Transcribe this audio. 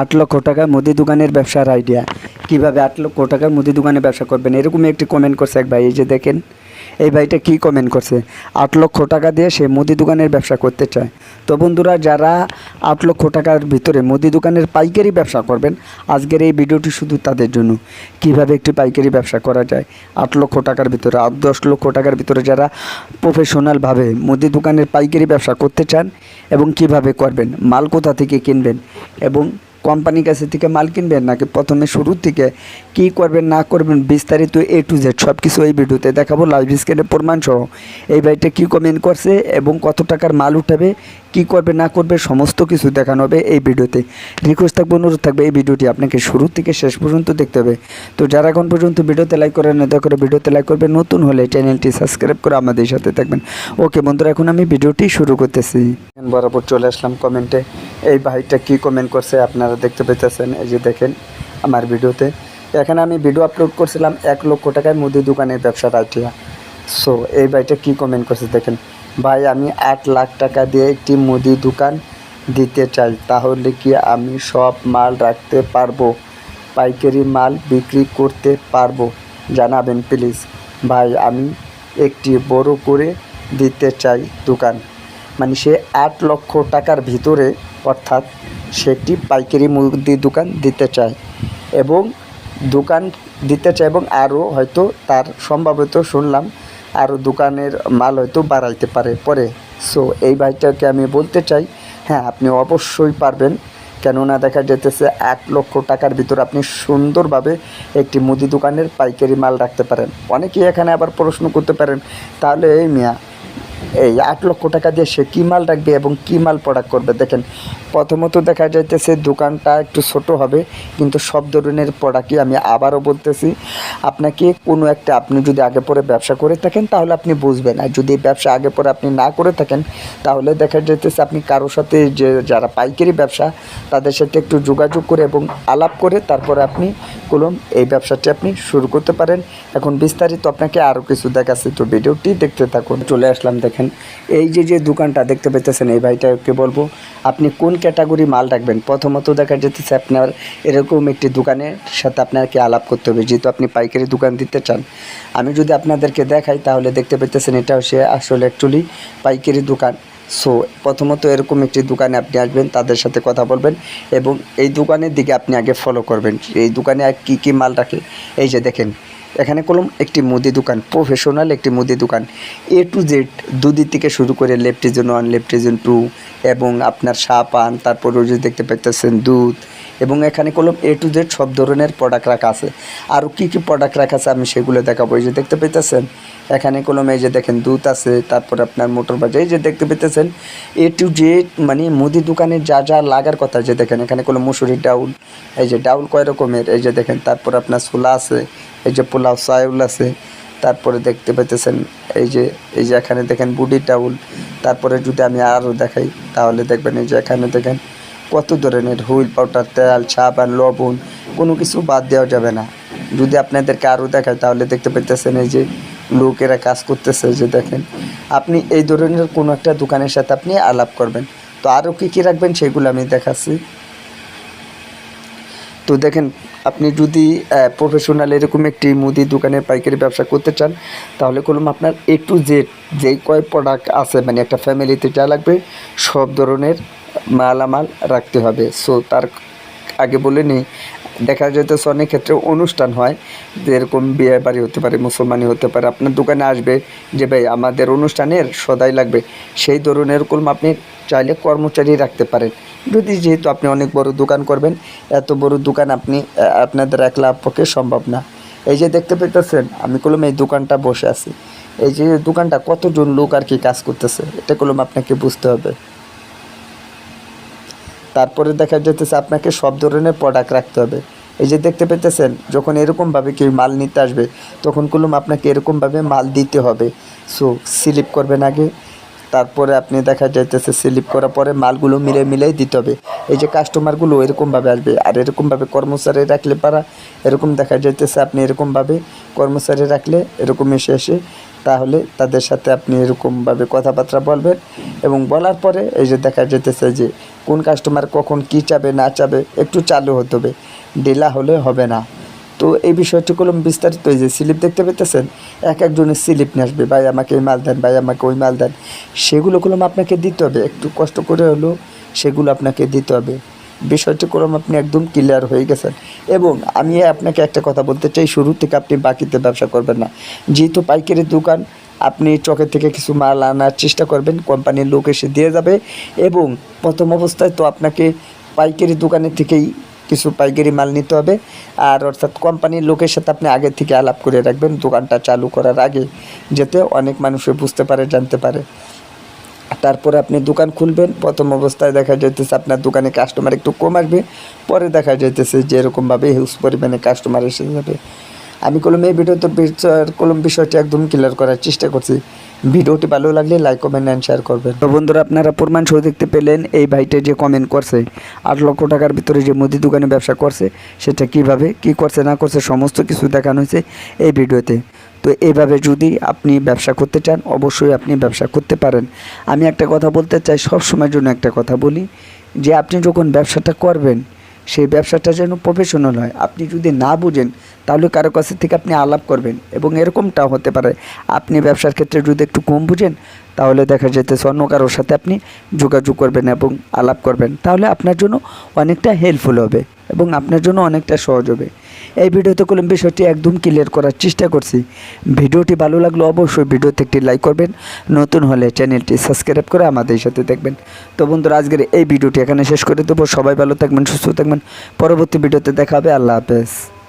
আট লক্ষ টাকা মুদি দোকানের ব্যবসার আইডিয়া কীভাবে আট লক্ষ টাকা মুদি দোকানে ব্যবসা করবেন? এরকমই একটি কমেন্ট করছে এক ভাই, এই যে দেখেন, এই ভাইটা কি কমেন্ট করছে? আট লক্ষ টাকা দিয়ে সে মুদি দোকানের ব্যবসা করতে চায়। তো বন্ধুরা, যারা আট লক্ষ টাকার ভিতরে মুদি দোকানের পাইকারি ব্যবসা করবেন, আজকের এই ভিডিওটি শুধু তাদের জন্য। কীভাবে একটি পাইকারি ব্যবসা করা যায়? আট লক্ষ টাকার ভিতরে, আট দশ লক্ষ টাকার ভিতরে যারা প্রফেশনালভাবে মুদি দোকানের পাইকারি ব্যবসা করতে চান এবং কীভাবে করবেন, মাল কোথা থেকে কিনবেন এবং কোম্পানির কাছে থেকে মাল কিনবেন নাকি প্রথমে শুরু থেকে কি করবেন, না করবেন, বিস্তারিত এ টু জেড সব কিছু এই ভিডিওতে দেখাবো। লাইভ স্ক্যানের প্রমাণসহ। এই ভাইটা কী কমেন্ট করছে এবং কত টাকার মাল উঠাবে কী করবে, না করবে, সমস্ত কিছু দেখানো হবে এই ভিডিওতে। রিকোয়েস্ট থাকবে, অনুরোধ থাকবে, এই ভিডিওটি আপনাকে শুরু থেকে শেষ পর্যন্ত দেখতে হবে। তো যারা এখন পর্যন্ত ভিডিওতে লাইক করেন না করে ভিডিওতে লাইক করবে নতুন হলে চ্যানেলটি সাবস্ক্রাইব করে আমাদের সাথে থাকবেন। ওকে বন্ধুরা, এখন আমি ভিডিওটি শুরু করতেছি। বরাবর চলে আসলাম কমেন্টে এই ভাইটা কি কমেন্ট করছে আপনারা দেখতে পেতেছেন এই যে দেখেন আমার ভিডিওতে। এখানে আমি ভিডিও আপলোড করছিলাম এক লক্ষ টাকায় মুদি দোকানের ব্যবসার আইডিয়া সো এই ভাইটা কি কমেন্ট করছে দেখেন। ভাই, আমি আট লাখ টাকা দিয়ে একটি মুদি দোকান দিতে চাই, তাহলে কি আমি সব মাল রাখতে পারব? পাইকারি মাল বিক্রি করতে পারব? জানাবেন, প্লিজ। ভাই, আমি একটি বড় করে দিতে চাই দোকান। মানে সে আট লক্ষ টাকার ভিতরে, অর্থাৎ সেটি পাইকারি মুদি দোকান দিতে চায়। এবং দোকান দিতে চায় এবং আরও হয়তো তার সম্ভবত শুনলাম আরও দোকানের মাল হয়তো বাড়াইতে পারে পরে। সো এই ভাইটাকে আমি বলতে চাই হ্যাঁ আপনি অবশ্যই পারবেন। কেননা দেখা যেতেছে এক লক্ষ টাকার ভিতর আপনি সুন্দরভাবে একটি মুদি দোকানের পাইকারি মাল রাখতে পারেন। অনেকেই এখানে আবার প্রশ্ন করতে পারেন, তাহলে এই মিয়া এই আট লক্ষ টাকা দিয়ে সে কী মাল রাখবে এবং কী মাল প্রোডাক্ট করবে? দেখেন, প্রথমত দেখা যাইতেছে দোকানটা একটু ছোট হবে, কিন্তু সব ধরনের প্রোডাক্টই আমি আবারও বলতেছি। আপনাকে কোনো একটা, আপনি যদি আগে পরে ব্যবসা করে থাকেন, তাহলে আপনি বুঝবেন। আর যদি ব্যবসা আগে পরে আপনি না করে থাকেন, তাহলে দেখা যাইতেছে আপনি কারোর সাথে যে, যারা পাইকারি ব্যবসা, তাদের সাথে একটু যোগাযোগ করে এবং আলাপ করে তারপরে আপনি কলম এই ব্যবসাটি আপনি শুরু করতে পারেন। এখন বিস্তারিত আপনাকে আরও কিছু দেখাচ্ছে, তো ভিডিওটি দেখতে থাকুন। চলে আসলাম, দেখেন। এই যে যে দোকানটা দেখতে পেতেছেন এই ভাইটাকে বলব, আপনি কোন ক্যাটাগরি মাল রাখবেন? প্রথমত দেখা যেতেছে আপনার এরকম একটি দোকানের সাথে আপনাকে আলাপ করতে হবে। যেহেতু আপনি পাইকারি দোকান দিতে চান, আমি যদি আপনাদেরকে দেখাই, তাহলে দেখতে পেতেছেন এটা হচ্ছে আসলে অ্যাকচুয়ালি পাইকারি দোকান। সো প্রথমত এরকম একটি দোকানে আপনি আসবেন, তাদের সাথে কথা বলবেন এবং এই দোকানের দিকে আপনি আগে ফলো করবেন। এই দোকানে আর কী কী মাল রাখে? এই যে দেখেন এখানে কলম, একটি মুদি দোকান প্রফেশনাল একটি মুদি দোকান। এ টু জেড দুধি থেকে শুরু করে লেপটিজন ওয়ান লেপটিজন টু এবং আপনার চা পান, তারপর যে দেখতে পাইতেছেন দুধ, এবং এখানে কলম এ টু জেড সব ধরনের প্রোডাক্ট রাখা আছে। আরও কী কী প্রোডাক্ট রাখা আছে আমি সেগুলো দেখাবো। এই যে দেখতে পাইতেছেন, এখানে কলম এই যে দেখেন দুধ আছে, তারপর আপনার মোটর বাজার, এই যে দেখতে পেতেছেন এ টু জেড মানে মুদি দোকানে যা যা লাগার কথা যে দেখেন, এখানে কোনো মুসুরি ডাউল, এই যে ডাউল কয় রকমের, এই যে দেখেন, তারপর আপনার ছোলা আছে এই যে পোলাও চাউল আছে, তারপরে দেখতে পেতেছেন এই যে এই যে এখানে দেখেন বুডি টাউল তারপরে যদি আমি আরও দেখাই, তাহলে দেখবেন এই যে এখানে দেখেন কত ধরনের হুইল পাউডার, তেল, সাবান, লবণ, কোনো কিছু বাদ দেওয়া যাবে না। যদি আপনাদেরকে আরও দেখাই, তাহলে দেখতে পেতেছেন এই যে লোকেরা কাজ করতেছে যে দেখেন। আপনি এই ধরনের কোনো একটা দোকানের সাথে আপনি আলাপ করবেন। তো আরও কী কী রাখবেন, সেগুলো আমি দেখাচ্ছি। তো দেখেন, আপনি যদি প্রফেশনাল এরকম একটি মুদি দোকানে পাইকারি ব্যবসা করতে চান, তাহলে কলম আপনার এ টু জেড যেই কয় প্রোডাক্ট আছে মানে একটা ফ্যামিলিতে যা লাগবে, সব ধরনের মালামাল রাখতে হবে। সো তার আগে বলে নিই দেখা যেতেছে অনেক ক্ষেত্রে অনুষ্ঠান হয়। যেরকম বিয়ে বাড়ি হতে পারে মুসলমানি হতে পারে। আপনার দোকানে আসবে যে, ভাই, আমাদের অনুষ্ঠানের সদাই লাগবে। সেই ধরনের কলম আপনি চাইলে কর্মচারী রাখতে পারেন। যদি যেহেতু আপনি অনেক বড় দোকান করবেন, এত বড় দোকান আপনি আপনাদের একলা পক্ষে সম্ভব না। এই যে দেখতে পেতেছেন আমি কলম এই দোকানটা বসে আছি। এই যে দোকানটা কতজন লোক আর কি কাজ করতেছে, এটা কলম আপনাকে বুঝতে হবে। তারপরে দেখা যেতেছে আপনাকে সব ধরনের প্রোডাক্ট রাখতে হবে। এই যে দেখতে পেতেছেন যখন এরকমভাবে কেউ মাল নিতে আসবে, তখন কলম আপনাকে এরকমভাবে মাল দিতে হবে। সো স্লিপ করবেন আগে, তারপরে আপনি দেখা যাইতেছে স্লিপ করার পরে মালগুলো মিলে মিলেই দিতে হবে। এই যে কাস্টমারগুলো এরকমভাবে আসবে, আর এরকমভাবে কর্মচারী রাখলে পারা, এরকম দেখা যাইতেছে আপনি এরকমভাবে কর্মচারী রাখলে এরকম এসে এসে তাহলে তাদের সাথে আপনি এরকমভাবে কথাবার্তা বলবেন এবং বলার পরে এই যে দেখা যেতেছে যে কোন কাস্টমার কখন কী চাবে, না চাবে, একটু চালু হতে হবে। ডেলা হলে হবে না। তো এই বিষয়টি কলম বিস্তারিত এই যে স্লিপ দেখতে পেতেছেন, এক একজনের স্লিপ নিয়ে আসবে, ভাই আমাকে এই মাল দেন, ভাই আমাকে ওই মাল দেন। সেগুলো কলম আপনাকে দিতে হবে। একটু কষ্ট করে হলেও সেগুলো আপনাকে দিতে হবে। বিষয়টি কলম আপনি একদম ক্লিয়ার হয়ে গেছেন এবং আমি আপনাকে একটা কথা বলতে চাই, শুরু থেকে আপনি বাকিতে ব্যবসা করবেন না। যেহেতু পাইকারি দোকান, আপনি চকের থেকে কিছু মাল আনার চেষ্টা করবেন, কোম্পানির লোক এসে দিয়ে যাবে। এবং প্রথম অবস্থায় তো আপনাকে পাইকারি দোকানের থেকেই কিছু পাইকারি মাল নিতে হবে। আর অর্থাৎ কোম্পানির লোকের সাথে আপনি আগে থেকে আলাপ করে রাখবেন, দোকানটা চালু করার আগে, যাতে অনেক মানুষে বুঝতে পারে, জানতে পারে। তারপরে আপনি দোকান খুলবেন, প্রথম অবস্থায় দেখা যাইতেছে আপনার দোকানে কাস্টমার একটু কম আসবে, পরে দেখা যাইতেছে যে এরকমভাবে হিউজ পরিমাণে কাস্টমার এসে যাবে। আমি কলম এই ভিডিওতে বিচার, কলম বিষয়টি একদম ক্লিয়ার করার চেষ্টা করছি। ভিডিওটি ভালো লাগলে লাইক কমেন্ট অ্যান্ড শেয়ার করবেন। তো বন্ধুরা, আপনারা প্রমাণ সহ দেখতে পেলেন এই ভাইটা যে কমেন্ট করছে। আট লক্ষ টাকার ভিতরে যে মুদি দোকানে ব্যবসা করছে, সেটা কীভাবে, কি করছে, না করছে, সমস্ত কিছু দেখানো হয়েছে এই ভিডিওতে। তো এইভাবে যদি আপনি ব্যবসা করতে চান, অবশ্যই আপনি ব্যবসা করতে পারেন। আমি একটা কথা বলতে চাই সব সময়ের জন্য একটা কথা বলি, যে আপনি যখন ব্যবসাটা করবেন, সেই ব্যবসাটা যেন প্রফেশনাল হয়। আপনি যদি না বুঝেন, তাহলে কারও কাছে থেকে আপনি আলাপ করবেন এবং এরকমটাও হতে পারে। আপনি ব্যবসার ক্ষেত্রে যদি একটু কম বুঝেন, তাহলে দেখা যেতেছে অন্য কারোর সাথে আপনি যোগাযোগ করবেন এবং আলাপ করবেন। তাহলে আপনার জন্য অনেকটা হেল্পফুল হবে। এবং আপনার জন্য অনেকটা সহজ হবে। এই ভিডিওতে কলম বিষয়টি একদম ক্লিয়ার করার চেষ্টা করছি। ভিডিওটি ভালো লাগলে অবশ্যই ভিডিওতে একটি লাইক করবেন। নতুন হলে চ্যানেলটি সাবস্ক্রাইব করে আমাদের সাথে দেখবেন তো বন্ধুরা, আজকের এই ভিডিওটি এখানে শেষ করে দেবো। সবাই ভালো থাকবেন, সুস্থ থাকবেন। পরবর্তী ভিডিওতে দেখা হবে। আল্লাহ হাফেজ।